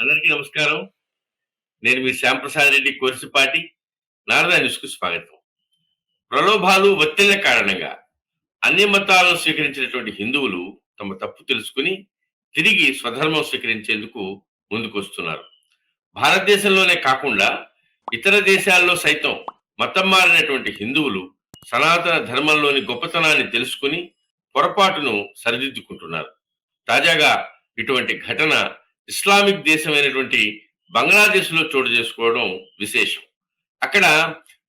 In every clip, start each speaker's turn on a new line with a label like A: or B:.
A: అందరికీ నమస్కారం. నేను మీ శ్యాంప్రసాద్ రెడ్డి కోర్సిపాటి. నారద న్యూస్కు స్వాగతం. ప్రలోభాలు ఒత్తిళ్ళ కారణంగా అన్ని మతాలను స్వీకరించినటువంటి హిందువులు తమ తప్పు తెలుసుకుని తిరిగి స్వధర్మం స్వీకరించేందుకు ముందుకొస్తున్నారు. భారతదేశంలోనే కాకుండా ఇతర దేశాల్లో సైతం మతం మారినటువంటి హిందువులు సనాతన ధర్మంలోని గొప్పతనాన్ని తెలుసుకుని పొరపాటును సరిదిద్దుకుంటున్నారు. తాజాగా ఇటువంటి ఘటన ఇస్లామిక్ దేశమైనటువంటి బంగ్లాదేశ్లో చోటు చేసుకోవడం విశేషం. అక్కడ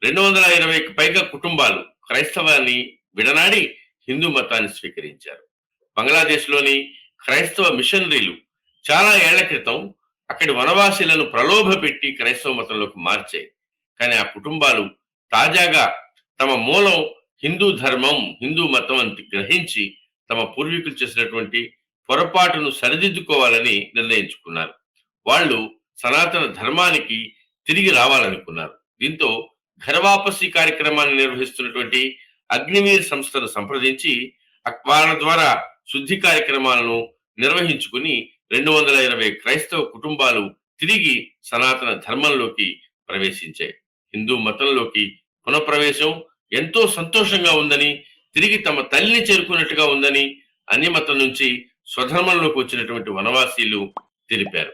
A: రెండు వందల ఇరవైకి పైగా కుటుంబాలు క్రైస్తవాన్ని విడనాడి హిందూ మతాన్ని స్వీకరించారు. బంగ్లాదేశ్లోని క్రైస్తవ మిషనరీలు చాలా ఏళ్ళ క్రితం అక్కడి వనవాసీలను ప్రలోభపెట్టి క్రైస్తవ మతంలోకి మార్చాయి. కానీ ఆ కుటుంబాలు తాజాగా తమ మూలం హిందూ ధర్మం హిందూ మతం అని గ్రహించి తమ పూర్వీకులు చేసినటువంటి పొరపాటును సరిదిద్దుకోవాలని నిర్ణయించుకున్నారు. వాళ్ళు సనాతన ధర్మానికి తిరిగి రావాలనుకున్నారు. దీంతో ఘరవాపసి కార్యక్రమాన్ని నిర్వహిస్తున్నటువంటి అగ్నివీర్ సంస్థను సంప్రదించి అక్- వాళ్ళ ద్వారా శుద్ధి కార్యక్రమాలను నిర్వహించుకుని రెండు వందల ఇరవై క్రైస్తవ కుటుంబాలు తిరిగి సనాతన ధర్మంలోకి ప్రవేశించాయి. హిందూ మతంలోకి పునఃప్రవేశం ఎంతో సంతోషంగా ఉందని తిరిగి తమ తల్లిని చేరుకున్నట్టుగా ఉందని అన్ని మతం నుంచి స్వధర్మంలోకి వచ్చినటువంటి వనవాసీలు తెలిపారు.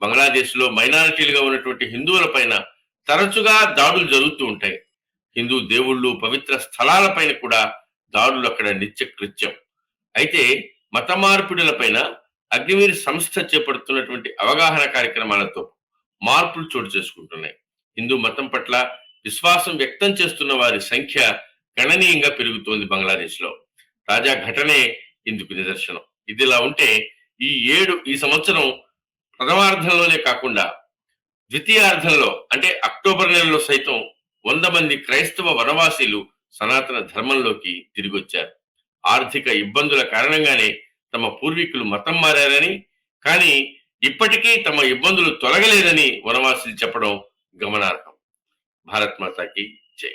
A: బంగ్లాదేశ్లో మైనారిటీలుగా ఉన్నటువంటి హిందువుల పైన తరచుగా దాడులు జరుగుతూ ఉంటాయి. హిందూ దేవుళ్ళు పవిత్ర స్థలాలపైన కూడా దాడులు అక్కడ నిత్యకృత్యం. అయితే మత మార్పిడుల పైన అగ్నివీర్ సంస్థ చేపడుతున్నటువంటి అవగాహన కార్యక్రమాలతో మార్పులు చోటు చేసుకుంటున్నాయి. హిందూ మతం పట్ల విశ్వాసం వ్యక్తం చేస్తున్న వారి సంఖ్య గణనీయంగా పెరుగుతోంది బంగ్లాదేశ్లో. తాజా ఘటనే ఇందుకు నిదర్శనం. ఇదిలా ఉంటే ఈ ఏడు ఈ సంవత్సరం ప్రథమార్థంలోనే కాకుండా ద్వితీయార్థంలో అంటే అక్టోబర్ నెలలో సైతం వంద మంది క్రైస్తవ వనవాసీలు సనాతన ధర్మంలోకి తిరిగొచ్చారు. ఆర్థిక ఇబ్బందుల కారణంగానే తమ పూర్వీకులు మతం మారారని కానీ ఇప్పటికీ తమ ఇబ్బందులు తొలగలేదని వనవాసులు చెప్పడం గమనార్హం. భారత్ మాతాకి జై.